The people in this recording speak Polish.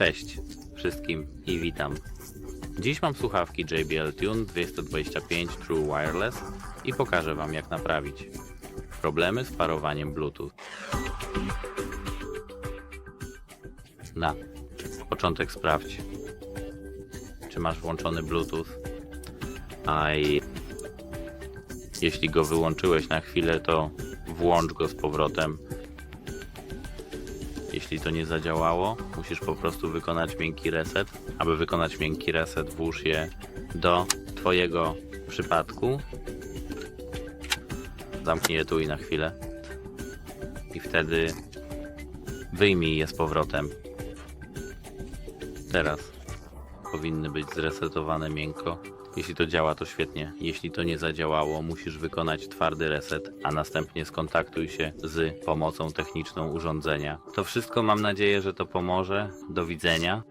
Cześć wszystkim i witam. Dziś mam słuchawki JBL Tune 225 True Wireless i pokażę Wam jak naprawić problemy z parowaniem Bluetooth. Na początek sprawdź, czy masz włączony Bluetooth. A jeśli go wyłączyłeś na chwilę, to włącz go z powrotem. Jeśli to nie zadziałało, musisz po prostu wykonać miękki reset. Aby wykonać miękki reset, włóż je do Twojego przypadku. Zamknij je tu i na chwilę. I wtedy wyjmij je z powrotem. Teraz powinny być zresetowane miękko. Jeśli to działa, to świetnie. Jeśli to nie zadziałało, musisz wykonać twardy reset, a następnie skontaktuj się z pomocą techniczną urządzenia. To wszystko mam nadzieję, że to pomoże. Do widzenia.